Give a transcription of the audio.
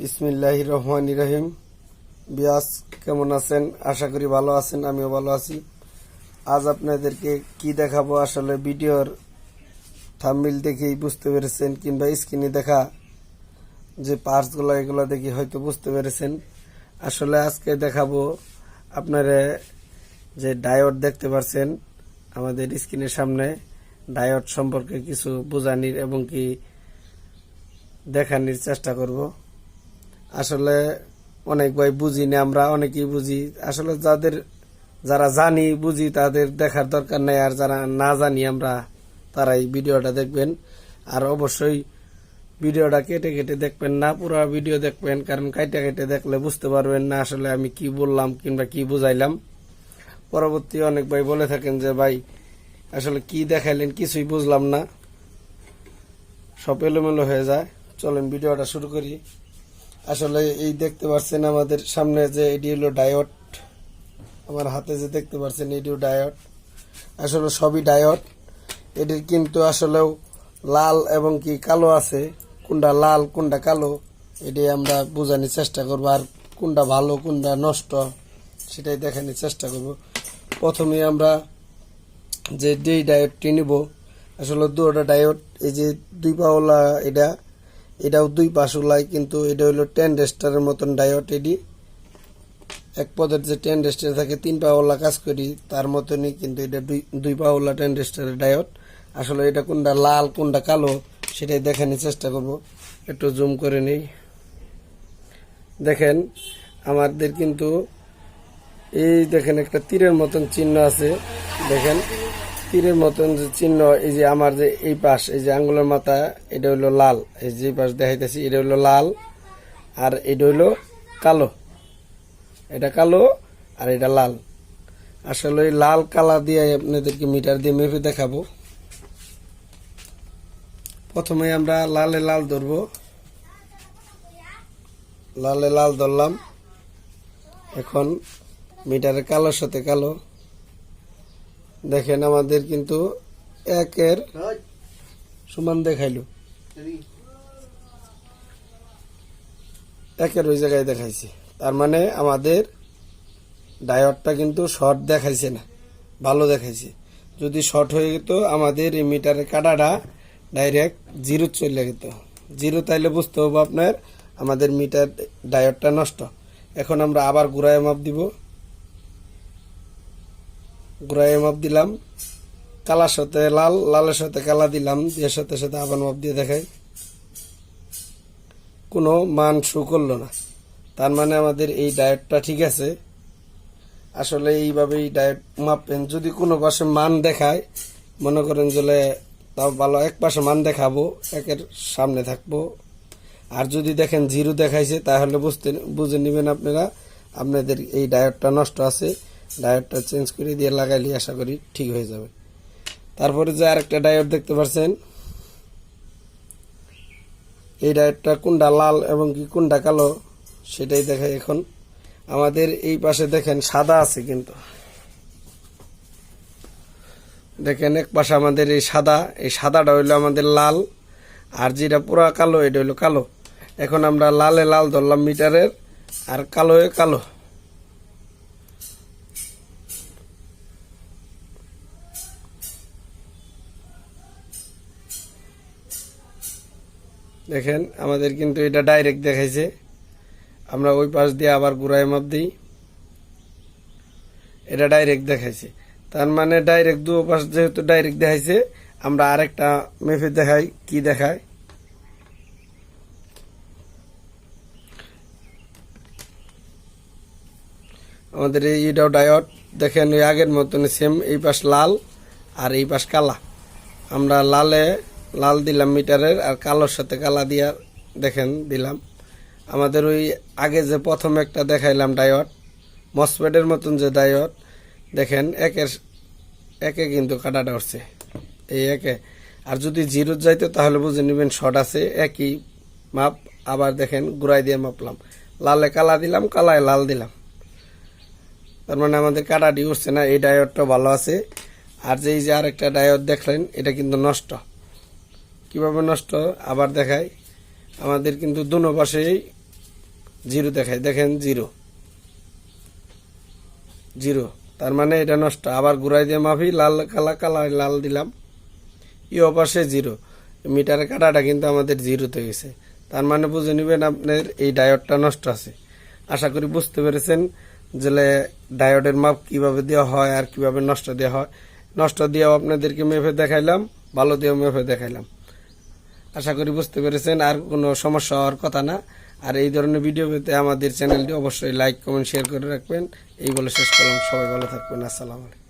বিসমিল্লাহ রহমান রহিম। বিয়াস, কেমন আছেন? আশা করি ভালো আছেন, আমিও ভালো আছি। আজ আপনাদেরকে কি দেখাবো? আসলে ভিডিওর থাম্বিল দেখেই বুঝতে পেরেছেন কিংবা স্ক্রিনে দেখা যে পার্টসগুলো, এগুলো দেখে হয়তো বুঝতে পেরেছেন। আসলে আজকে দেখাবো আপনারা যে ডায়োড দেখতে পাচ্ছেন আমাদের স্ক্রিনের সামনে ডায়োড সম্পর্কে কিছু বোঝানির এবং কি দেখানোর চেষ্টা করব। আসলে অনেক ভাই বুঝি না, আমরা অনেকেই বুঝি। আসলে যাদের, যারা জানি, বুঝি, তাদের দেখার দরকার নেই, আর যারা না জানি আমরা, তারাই ভিডিওটা দেখবেন। আর অবশ্যই ভিডিওটা কেটে কেটে দেখবেন না, পুরো ভিডিও দেখবেন, কারণ কাইটে কেটে দেখলে বুঝতে পারবেন না আসলে আমি কি বললাম কিংবা কি বুঝাইলাম। পরবর্তী অনেক ভাই বলে থাকেন যে, ভাই, আসলে কি দেখাইলেন কিছুই বুঝলাম না। সব এলোমেলো হয়ে যায়। চলেন ভিডিওটা শুরু করি। আসলে এই দেখতে পাচ্ছেন আমাদের সামনে যে এটি হলো ডায়ট আমার হাতে যে দেখতে পাচ্ছেন এটিও ডায়ট আসলে সবই ডায়ট এটির কিন্তু আসলেও লাল এবং কি কালো আছে। কোনটা লাল, কোনটা কালো, এটি আমরা বোঝানোর চেষ্টা করব। আর কোনটা ভালো, কোনটা নষ্ট, সেটাই দেখানোর চেষ্টা করব। প্রথমে আমরা যে যেই ডায়োডটি নিব, আসলে দুটা ডায়োড, এই যে দুই পাওলা এটা এটাও দুই পাশুলাই কিন্তু এটা হলো টেন রেস্টারের মতন ডায়ট এডি এক পদের যে টেন রেস্টার থাকে, তিন পাওলা কাজ করি, তার মতনই কিন্তু এটা দুই দুই পাওলা টেন রেস্টারের ডায়োড আসলে এটা কোনটা লাল, কোনটা কালো, সেটাই দেখানোর চেষ্টা করব। একটু জুম করে নেই। দেখেন, আমাদের কিন্তু এই দেখেন একটা তীরের মতন চিহ্ন আছে। দেখেন তীরের মতন যে চিহ্ন, এই যে আমার যে এই পাশ, এই যে আঙ্গুলের মাথা, এটা হইল লাল। এই যে পাশ দেখাইতেছি, এটা হইল লাল, আর এটা হইল কালো। এটা কালো, আর এটা লাল। আসলে এই লাল কালা দিয়ে আপনাদেরকে মিটার দিয়ে মেপে দেখাবো। প্রথমে আমরা লালে লাল ধরবো। লালে লাল ধরলাম। এখন মিটারে কালোর সাথে কালো। দেখেন আমাদের কিন্তু একের সমান দেখাইলো। একের ওই জায়গায় দেখাইছে। তার মানে আমাদের ডায়োডটা কিন্তু শর্ট দেখাইছে না ভালো দেখাইছে। যদি শর্ট হয়ে যেত আমাদের এই মিটারের কাটাটা ডাইরেক্ট জিরো চলে যেত। জিরো তাইলে বুঝতে হবে আপনার আমাদের মিটার ডায়োডটা নষ্ট। এখন আমরা আবার ঘুরায় মাপ দিব। ঘুরাই মাপ দিলাম, কালার সাথে লাল, লালের সাথে কালা দিলাম, দিয়ে সাথে সাথে আবার মাপ দিয়ে দেখাই। কোনো মান শু করল না। তার মানে আমাদের এই ডায়েটটা ঠিক আছে। আসলে এইভাবেই ডায়েট মাপবেন। যদি কোনো পাশে মান দেখায়, মনে করেন যে তাও ভালো, এক পাশে মান দেখাবো, একের সামনে থাকব। আর যদি দেখেন জিরো দেখাইছে, তাহলে বুঝতে বুঝে নেবেন আপনারা, আপনাদের এই ডায়েটটা নষ্ট আছে। ডায়োডটা চেঞ্জ করে দিয়ে লাগাইলে, আশা করি ঠিক হয়ে যাবে। তারপরে যে আরেকটা ডায়োড দেখতে পাচ্ছেন এই ডায়োডটা কোনটা লাল এবং কি কোনটা কালো, সেটাই দেখাই এখন। আমাদের এই পাশে দেখেন সাদা আছে কিন্তু। দেখেন এক পাশে আমাদের এই সাদা, এই সাদাটা হইল আমাদের লাল, আর যেটা পুরা কালো, এটা হইল কালো। এখন আমরা লালে লাল ধরলাম মিটারের, আর কালোয় কালো। দেখেন, আমাদের কিন্তু এটা ডাইরেক্ট দেখাইছে। আমরা ওই পাশ দিয়ে আবার ঘুরাই মাপ দিই। এটা ডাইরেক্ট দেখাইছে। তার মানে ডাইরেক্ট দু পাশ যেহেতু ডাইরেক্ট দেখাইছে, আমরা আরেকটা মেপে দেখাই, কি দেখায়। আমাদের এই এটাও ডায়ট দেখেন ওই আগের মতন সেম এই পাশ লাল আর এই পাশ কালা। আমরা লালে লাল দিলাম মিটারের আর কালোর সাথে কালা দিয়া দেখেন দিলাম। আমাদের ওই আগে যে প্রথম একটা দেখাইলাম ডায়ট মসপেডের মতন যে ডায়ট দেখেন একের একে কিন্তু কাটাটা উঠছে। এই একে। আর যদি জিরো যাইতো তাহলে বুঝে নেবেন শর্ট আছে, একই মাপ। আবার দেখেন গুড়াই দিয়ে মাপলাম। লালে কালা দিলাম, কালায় লাল দিলাম। তার মানে আমাদের কাটাটি উঠছে না, এই ডায়টটা ভালো আছে। আর যে এই যে আরেকটা ডায়ট দেখলেন, এটা কিন্তু নষ্ট। কীভাবে নষ্ট আবার দেখাই আমাদের কিন্তু দুনো পাশেই জিরো দেখায়। দেখেন, জিরো। জিরো। তার মানে এটা নষ্ট। আবার ঘুরাই দিয়ে মাফি, লাল, কালা কালা, লাল দিলাম। ই অপাশে জিরো। মিটারের কাটাটা কিন্তু আমাদের জিরোতে গেছে তার মানে বুঝে নেবেন আপনার এই ডায়োডটা নষ্ট আছে। আশা করি বুঝতে পেরেছেন যে ডায়োডের মাপ কীভাবে দেওয়া হয় আর কীভাবে নষ্ট দেওয়া হয়। নষ্ট দিয়েও আপনাদেরকে মেপে দেখাইলাম, ভালো দিয়েও মেপে দেখাইলাম। আশা করি বুঝতে পেরেছেন, আর কোনো সমস্যা হওয়ার কথা না। আর এই ধরনের ভিডিও পেতে আমাদের চ্যানেলটি অবশ্যই লাইক কমেন্ট শেয়ার করে রাখবেন। এই বলে শেষ করলাম। সবাই ভালো থাকবেন। আসসালামু আলাইকুম।